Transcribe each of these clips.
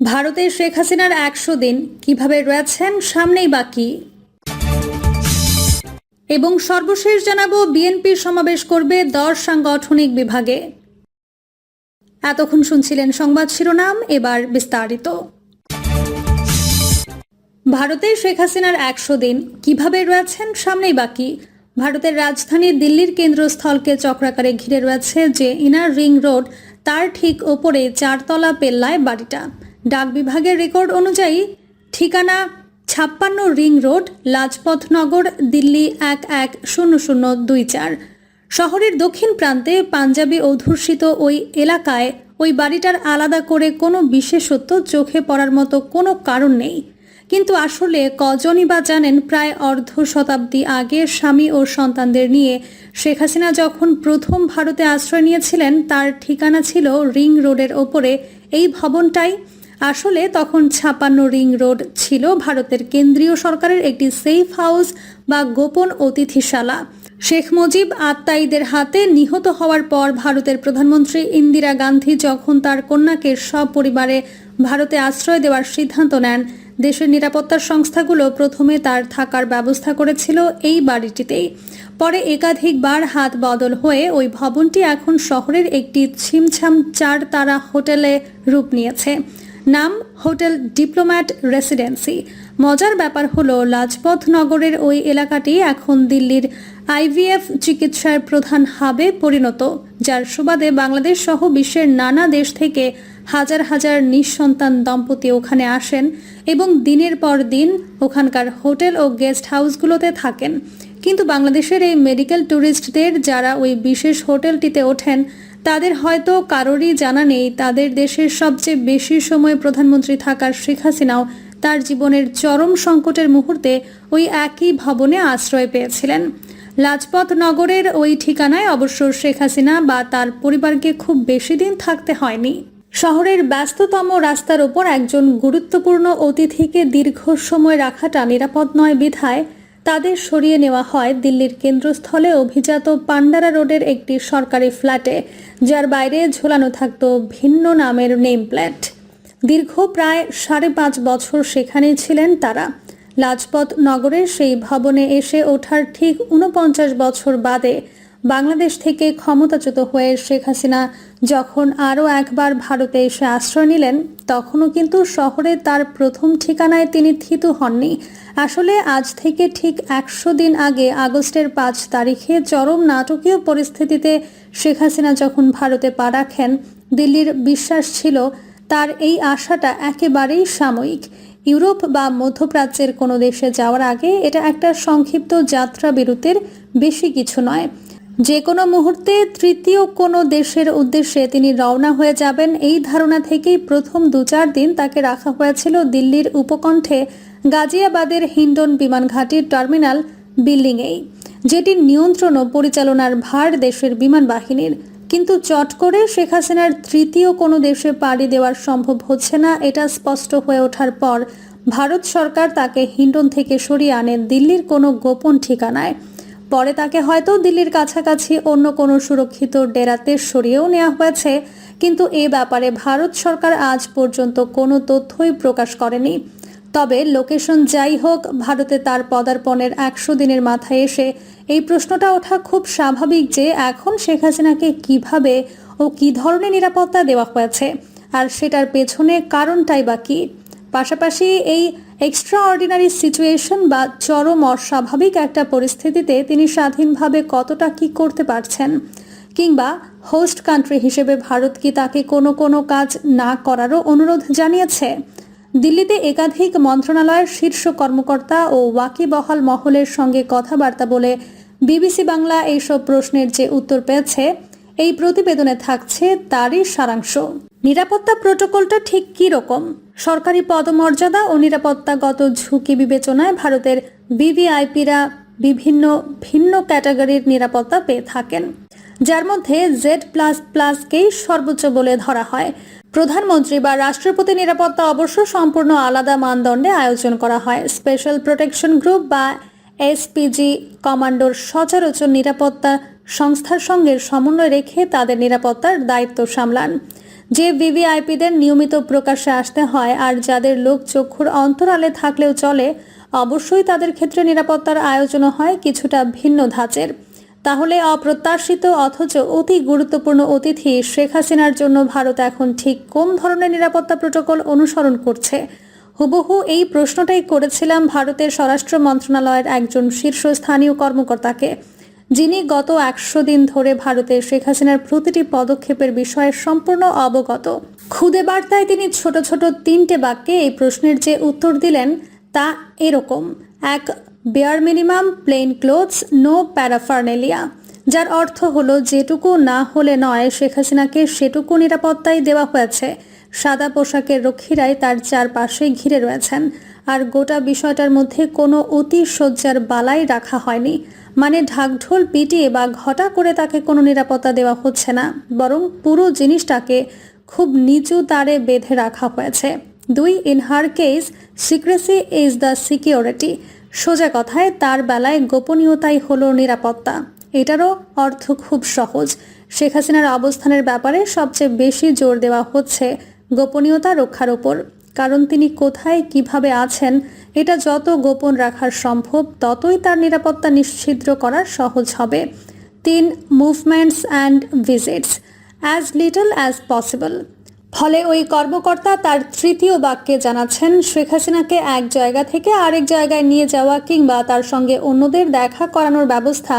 ভারতে শেখ হাসিনার একশো দিন কীভাবে রয়েছেন সামনেই বাকি। এবং সর্বশেষ জানাব, বিএনপির সমাবেশ করবে দশ সাংগঠনিক বিভাগে। এতক্ষণ শুনছিলেন সংবাদ শিরোনাম, এবার বিস্তারিত। ভারতে শেখ হাসিনার একশো দিন কীভাবে রয়েছেন সামনেই বাকি। ভারতের রাজধানী দিল্লির কেন্দ্রস্থলকে চক্রাকারে ঘিরে রয়েছে যে ইনার রিং রোড, তার ঠিক ওপরে চারতলা পেল্লায় বাড়িটা। ডাক বিভাগের রেকর্ড অনুযায়ী ঠিকানা ছাপ্পান্ন রিং রোড লাজপথ নগর, দিল্লি এক এক শূন্য শূন্য দুই চার। শহরের দক্ষিণ প্রান্তে পাঞ্জাবি অধ্যুষিত ওই এলাকায় ওই বাড়িটার আলাদা করে কোনো বিশেষত্ব চোখে পড়ার মতো কোনো কারণ নেই। কিন্তু আসলে কজনই বা জানেন প্রায় অর্ধ শতাব্দী আগে স্বামী ও সন্তানদের নিয়ে শেখ হাসিনা যখন প্রথম ভারতে আশ্রয় নিয়েছিলেন, তার ঠিকানা ছিল রিং রোডের ওপরে। এই ভবনটাই আসলে তখন ছাপান্ন রিং রোড ছিল ভারতের কেন্দ্রীয় সরকারের একটি সেফ হাউস বা গোপন অতিথিশালা। শেখ মুজিব আত্মাইদের হাতে নিহত হওয়ার পর ভারতের প্রধানমন্ত্রী ইন্দিরা গান্ধী যখন তার কন্যাকে সপরিবারে ভারতে আশ্রয় দেওয়ার সিদ্ধান্ত নেন, দেশের নিরাপত্তার সংস্থাগুলো প্রথমে তার থাকার ব্যবস্থা করেছিল এই বাড়িটিতেই। পরে একাধিকবার হাত বদল হয়ে ওই ভবনটি এখন শহরের একটি ছিমছাম চার তারা হোটেলে রূপ নিয়েছে। নাম হোটেল ডিপ্লোম্যাট রেসিডেন্সি। মজার ব্যাপার হলো লাজপথ নগরের ওই এলাকাটি এখন দিল্লির আইভিএফ চিকিৎসার প্রধান হাবে পরিণত, যার সুবাদে বাংলাদেশ সহ বিশ্বের নানা দেশ থেকে হাজার হাজার নিঃসন্তান দম্পতি ওখানে আসেন এবং দিনের পর দিন ওখানকার হোটেল ও গেস্ট হাউসগুলোতে থাকেন। কিন্তু বাংলাদেশের এই মেডিকেল ট্যুরিস্টদের যারা ওই বিশেষ হোটেলটিতে ওঠেন তাদের হয়তো কারোরই জানা নেই, তাদের দেশের সবচেয়ে বেশি সময় প্রধানমন্ত্রী থাকার শেখ হাসিনাও তার জীবনের চরম সংকটের মুহূর্তে ওই একই ভবনে আশ্রয় পেয়েছিলেন। লাজপত নগরের ওই ঠিকানায় অবশ্য শেখ হাসিনা বা তার পরিবারকে খুব বেশি দিন থাকতে হয়নি। শহরের ব্যস্ততম রাস্তার ওপর একজন গুরুত্বপূর্ণ অতিথিকে দীর্ঘ সময় রাখাটা নিরাপদ নয় বিধায় তাদের সরিয়ে নেওয়া হয় দিল্লির কেন্দ্রস্থলে অভিজাত পান্ডারা রোডের একটি সরকারি ফ্ল্যাটে, যার বাইরে ঝোলানো থাকত ভিন্ন নামের নেম প্ল্যাট দীর্ঘ প্রায় সাড়ে পাঁচ বছর সেখানেই ছিলেন তারা। লাজপত নগরের সেই ভবনে এসে ওঠার ঠিক উনপঞ্চাশ বছর বাদে বাংলাদেশ থেকে ক্ষমতাচ্যুত হয়ে শেখ হাসিনা যখন আরও একবার ভারতে এসে আশ্রয় নিলেন, তখনও কিন্তু শহরে তার প্রথম ঠিকানায় তিনি থিতু হননি। আসলে আজ থেকে ঠিক একশো দিন আগে আগস্টের পাঁচ তারিখে চরম নাটকীয় পরিস্থিতিতে শেখ হাসিনা যখন ভারতে পা রাখেন, দিল্লির বিশ্বাস ছিল তার এই আশাটা একেবারেই সাময়িক। ইউরোপ বা মধ্যপ্রাচ্যের কোনো দেশে যাওয়ার আগে এটা একটা সংক্ষিপ্ত যাত্রা বিরতির বেশি কিছু নয়। যে কোনো মুহূর্তে তৃতীয় কোনো দেশের উদ্দেশ্যে তিনি রওনা হয়ে যাবেন, এই ধারণা থেকেই প্রথম দু চার দিন তাকে রাখা হয়েছিল দিল্লির উপকণ্ঠে গাজিয়াবাদের হিন্ডন বিমান ঘাঁটির টার্মিনাল বিল্ডিংয়েই, যেটির নিয়ন্ত্রণ ও পরিচালনার ভার দেশের বিমান বাহিনীর। কিন্তু চট করে শেখ হাসিনার তৃতীয় কোনো দেশে পাড়ি দেওয়ার সম্ভব হচ্ছে না, এটা স্পষ্ট হয়ে ওঠার পর ভারত সরকার তাকে হিন্ডন থেকে সরিয়ে আনেন দিল্লির কোনো গোপন ঠিকানায়। পরে তাকে হয়তো দিল্লির কাছাকাছি অন্য কোনো সুরক্ষিত ডেরাতে সরিয়েও নেওয়া হয়েছে। কিন্তু এ ব্যাপারে ভারত সরকার আজ পর্যন্ত কোনো তথ্যই প্রকাশ করেনি। তবে লোকেশন যাই হোক, ভারতে তার পদার্পণের একশো দিনের মাথায় এসে এই প্রশ্নটা ওঠা খুব স্বাভাবিক যে এখন শেখ হাসিনাকে কীভাবে ও কি ধরনের নিরাপত্তা দেওয়া হয়েছে, আর সেটার পেছনে কারণটাই বা কী। পাশাপাশি এই এক্সট্রা অর্ডিনারি সিচুয়েশন বা চরম অস্বাভাবিক একটা পরিস্থিতিতে তিনি স্বাধীনভাবে কতটা কি করতে পারছেন? কিংবা হোস্ট কান্ট্রি হিসেবে ভারত কি তাকে কোনো কোনো কাজ না করারও অনুরোধ জানিয়েছে? দিল্লিতে একাধিক মন্ত্রণালয়ের শীর্ষ কর্মকর্তা ও ওয়াকিবহাল মহলের সঙ্গে কথাবার্তা বলে বিবিসি বাংলা এইসব প্রশ্নের যে উত্তর পেয়েছে এই প্রতিবেদনে থাকছে তারই সারাংশ। নিরাপত্তা প্রোটোকলটা ঠিক কী রকম? সরকারি পদমর্যাদা ও নিরাপত্তাগত ঝুঁকি বিবেচনায় ভারতের ভিভিআইপিরা বিভিন্ন ভিন্ন ক্যাটাগরির নিরাপত্তা পেয়ে থাকেন। যার মধ্যে জেড প্লাস প্লাসকেই সর্বোচ্চ বলে ধরা হয়। প্রধানমন্ত্রী বা রাষ্ট্রপতি নিরাপত্তা অবশ্য সম্পূর্ণ আলাদা মানদণ্ডে আয়োজন করা হয়। স্পেশাল প্রোটেকশন গ্রুপ বা এসপিজি কমান্ডোর সচরাচর নিরাপত্তা সংস্থার সঙ্গে সমন্বয় রেখে তাদের নিরাপত্তার দায়িত্ব সামলান। যে ভিভিআইপিদের নিয়মিত প্রকাশ্যে আসতে হয় আর যাদের লোক চক্ষুর অন্তরালে থাকলেও চলে, অবশ্যই তাদের ক্ষেত্রে নিরাপত্তার আয়োজনও হয় কিছুটা ভিন্ন ধাঁচের। তাহলে অপ্রত্যাশিত অথচ অতি গুরুত্বপূর্ণ অতিথি শেখ হাসিনার জন্য ভারত এখন ঠিক কোন ধরনের নিরাপত্তা প্রোটোকল অনুসরণ করছে? হুবহু এই প্রশ্নটাই করেছিলাম ভারতের স্বরাষ্ট্র মন্ত্রণালয়ের একজন শীর্ষস্থানীয় কর্মকর্তাকে। যিনি গত একশো দিন ধরে ভারতে শেখ হাসিনার প্রতিটি পদক্ষেপের বিষয়ে সম্পূর্ণ অবগত। খুদে বার্তায় তিনি ছোট ছোট তিনটে বাক্যে এই প্রশ্নের যে উত্তর দিলেন, তা এরকম। এক bare minimum plain clothes no paraphernalia যার অর্থ হলো, যেটুকু না হলে নয়, শেখ হাসিনাকে সেটুকু নিরাপত্তাই দেওয়া হয়েছে। সাদা পোশাকের রক্ষীরাই তার চারপাশে ঘিরে রয়েছেন। আর গোটা বিষয়টার মধ্যে কোনো অতি সজ্জার বালাই রাখা হয়নি। মানে ঢাকঢোল পিটিয়ে বা ঘটা করে তাকে কোনো নিরাপত্তা দেওয়া হচ্ছে না, বরং পুরো জিনিসটাকে খুব নিচু তারে বেঁধে রাখা হয়েছে। দুই in her case, secrecy is the security. সোজা কথায়, তার বেলায় গোপনীয়তাই হলো নিরাপত্তা। এটারও অর্থ খুব সহজ। শেখ হাসিনার অবস্থানের ব্যাপারে সবচেয়ে বেশি জোর দেওয়া হচ্ছে গোপনীয়তা রক্ষার ওপর। কারণ তিনি কোথায় কীভাবে আছেন, এটা যত গোপন রাখার সম্ভব, ততই তার নিরাপত্তা নিশ্চিদ্র করা সহজ হবে। তিন movements and visits as little as possible ফলে ওই কর্মকর্তা তার তৃতীয় বাক্যে জানাচ্ছেন, শেখ হাসিনাকে এক জায়গা থেকে আরেক জায়গায় নিয়ে যাওয়া কিংবা তার সঙ্গে অন্যদের দেখা করানোর ব্যবস্থা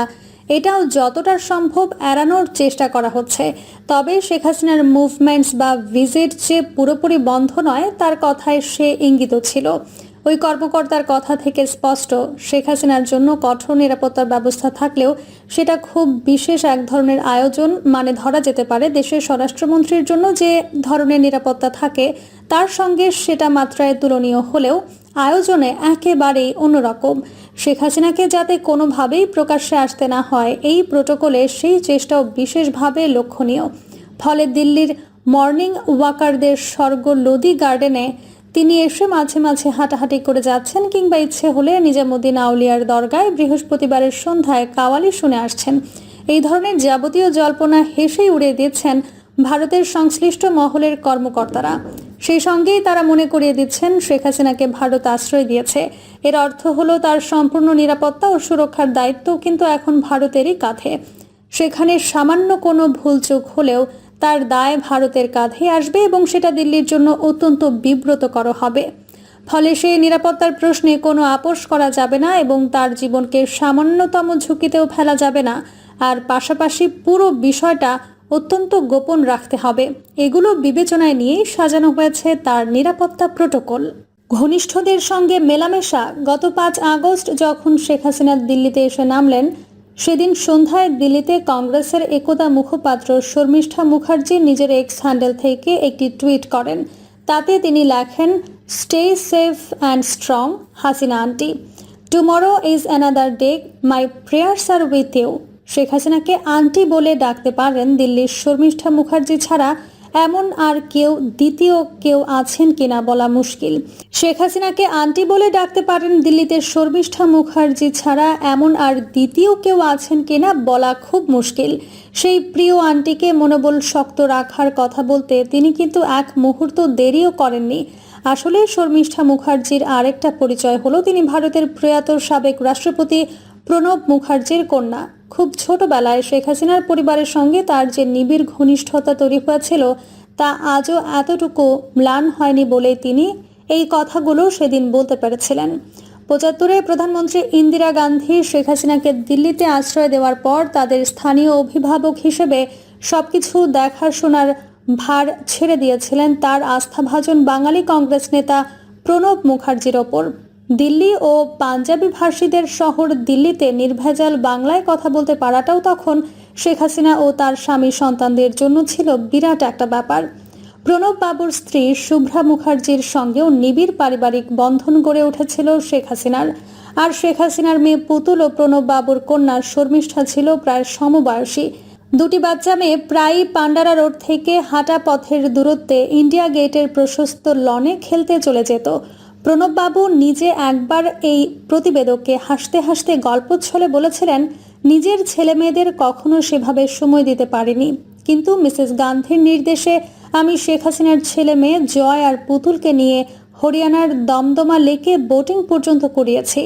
এটাও যতটা সম্ভব এড়ানোর চেষ্টা করা হচ্ছে। তবে শেখ হাসিনার মুভমেন্টস বা ভিজিট যে পুরোপুরি বন্ধ নয়, তার কথায় সে ইঙ্গিত ছিল। ওই কর্মকর্তার কথা থেকে স্পষ্ট, শেখ হাসিনার জন্য কঠোর নিরাপত্তার ব্যবস্থা থাকলেও সেটা খুব বিশেষ এক ধরনের আয়োজন মানে ধরা যেতে পারে দেশের স্বরাষ্ট্রমন্ত্রীর জন্য যে ধরনের নিরাপত্তা থাকে, তার সঙ্গে সেটা মাত্রায় তুলনীয় হলেও আয়োজনে একেবারেই অন্যরকম। শেখ হাসিনাকে যাতে কোনোভাবেই প্রকাশ্যে আসতে না হয়, এই প্রোটোকলে সেই চেষ্টাও বিশেষভাবে লক্ষণীয়। ফলে দিল্লির মর্নিং ওয়াকারদের স্বর্গ লোদি গার্ডেনে তিনি এসে মাঝে মাঝে হাঁটাহাঁটি করে যাচ্ছেন কিংবা ইচ্ছে হলে নিজামুদ্দিন আউলিয়ার দরগায় বৃহস্পতিবারের সন্ধ্যায় কাওয়ালি শুনে আসছেন। এই ধরনের যাবতীয় জল্পনা হেসেই উড়িয়ে দিচ্ছেন ভারতের সংশ্লিষ্ট মহলের কর্মকর্তারা। সেই সঙ্গেই তারা মনে করিয়ে দিচ্ছেন, শেখ হাসিনাকে ভারত আশ্রয় দিয়েছে। এর অর্থ হলো তার সম্পূর্ণ নিরাপত্তা ও সুরক্ষার দায়িত্ব কিন্তু এখন ভারতেরই কাঁধে। সেখানে সামান্য কোনো ভুলচুক হলেও তার দায় ভারতের কাঁধে আসবে এবং সেটা দিল্লির জন্য অত্যন্ত বিব্রতকর হবে। ফলে সেই নিরাপত্তার প্রশ্নে কোনো আপোষ করা যাবে না এবং তার জীবনকে সামান্যতম ঝুঁকিতেও ফেলা যাবে না। আর পাশাপাশি পুরো বিষয়টা অত্যন্ত গোপন রাখতে হবে। এগুলো বিবেচনায় নিয়েই সাজানো হয়েছে তার নিরাপত্তা প্রোটোকল। ঘনিষ্ঠদের সঙ্গে মেলামেশা। গত পাঁচ আগস্ট যখন শেখ হাসিনা দিল্লিতে এসে নামলেন, সেদিন সন্ধ্যায় দিল্লিতে কংগ্রেসের একদা মুখপাত্র শর্মিষ্ঠা মুখার্জি নিজের এক্স হ্যান্ডেল থেকে একটি টুইট করেন। তাতে তিনি লেখেন, stay safe and strong, Hasina aunty. Tomorrow is another day. My prayers are with you. Sheikh হাসিনাকে আন্টি বলে ডাকতে পারেন দিল্লির শর্মিষ্ঠা মুখার্জি ছাড়া এমন আর কেউ, দ্বিতীয় কেউ আছেন কিনা বলা মুশকিল। শেখ হাসিনাকে আন্টি বলে ডাকতে পারেন দিল্লিতে শর্মিষ্ঠা মুখার্জি ছাড়া এমন আর দ্বিতীয় কেউ আছেন কিনা বলা খুব মুশকিল। সেই প্রিয় আন্টিকে মনোবল শক্ত রাখার কথা বলতে তিনি কিন্তু এক মুহূর্ত দেরিও করেননি। আসলে শর্মিষ্ঠা মুখার্জির আরেকটা পরিচয় হলো তিনি ভারতের প্রয়াত সাবেক রাষ্ট্রপতি প্রণব মুখার্জির কন্যা। খুব ছোটবেলায় শেখ হাসিনার পরিবারের সঙ্গে তার যে নিবিড় ঘনিষ্ঠতা তৈরি হয়েছিল, তা আজও এতটুকু ম্লান হয়নি বলে তিনি এই কথাগুলো সেদিন বলতে পেরেছিলেন। পঁচাত্তরে প্রধানমন্ত্রী ইন্দিরা গান্ধী শেখ হাসিনাকে দিল্লিতে আশ্রয় দেওয়ার পর তাদের স্থানীয় অভিভাবক হিসেবে সবকিছু দেখাশোনার ভার ছেড়ে দিয়েছিলেন তার আস্থাভাজন বাঙালি কংগ্রেস নেতা প্রণব মুখার্জির ওপর। দিল্লি ও পাঞ্জাবি ভাষীদের শহর দিল্লিতে নির্ভেজাল বাংলায় কথা বলতে পারাটাও তখন শেখ হাসিনা ও তার স্বামী সন্তানদের জন্য ছিল বিরাট একটা ব্যাপার। প্রণব বাবুর স্ত্রী শুভ্রা মুখার্জির সঙ্গেও নিবিড় পারিবারিক বন্ধন গড়ে উঠেছিল শেখ হাসিনার। আর শেখ হাসিনার মেয়ে পুতুল ও প্রণব বাবুর কন্যা শর্মিষ্ঠা ছিল প্রায় সমবয়সী। দুটি বাচ্চা মেয়ে প্রায়ই পান্ডারা রোড থেকে হাঁটা পথের দূরত্বে ইন্ডিয়া গেটের প্রশস্ত লনে খেলতে চলে যেত। প্রণববাবু নিজে একবার এই প্রতিবেদককে হাসতে হাসতে গল্প ছলে বলেছিলেন, নিজের ছেলে মেয়েদের কখনো সেভাবে সময় দিতে পারেনি। কিন্তু মিসেস গান্ধীর নির্দেশে আমি শেখ হাসিনার ছেলে মেয়ে জয় আর পুতুলকে নিয়ে হরিয়ানার দমদমা লেকে বোটিং পর্যন্ত করিয়েছি।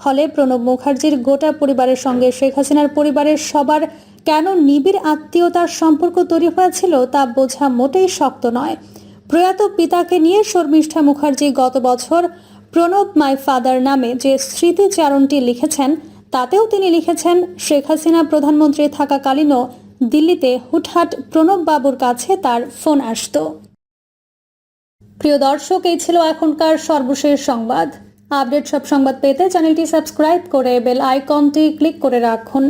ফলে প্রণব মুখার্জির গোটা পরিবারের সঙ্গে শেখ হাসিনার পরিবারের সবার কেন নিবিড় আত্মীয়তার সম্পর্ক তৈরি হয়েছিল তা বোঝা মোটেই শক্ত নয়। প্রয়াত পিতাকে নিয়ে শর্মিষ্ঠা মুখার্জি গত বছর প্রণব মাই ফাদার নামে যে স্মৃতিচারণটি লিখেছেন, তাতেও তিনি লিখেছেন, শেখ হাসিনা প্রধানমন্ত্রী থাকাকালীনও দিল্লিতে হুটহাট প্রণব বাবুর কাছে তার ফোন আসতো। প্রিয় দর্শক, এই ছিল এখনকার সর্বশেষ সংবাদ। আপডেট সব সংবাদ পেতে চ্যানেলটি সাবস্ক্রাইব করে বেল আইকনটি ক্লিক করে রাখুন।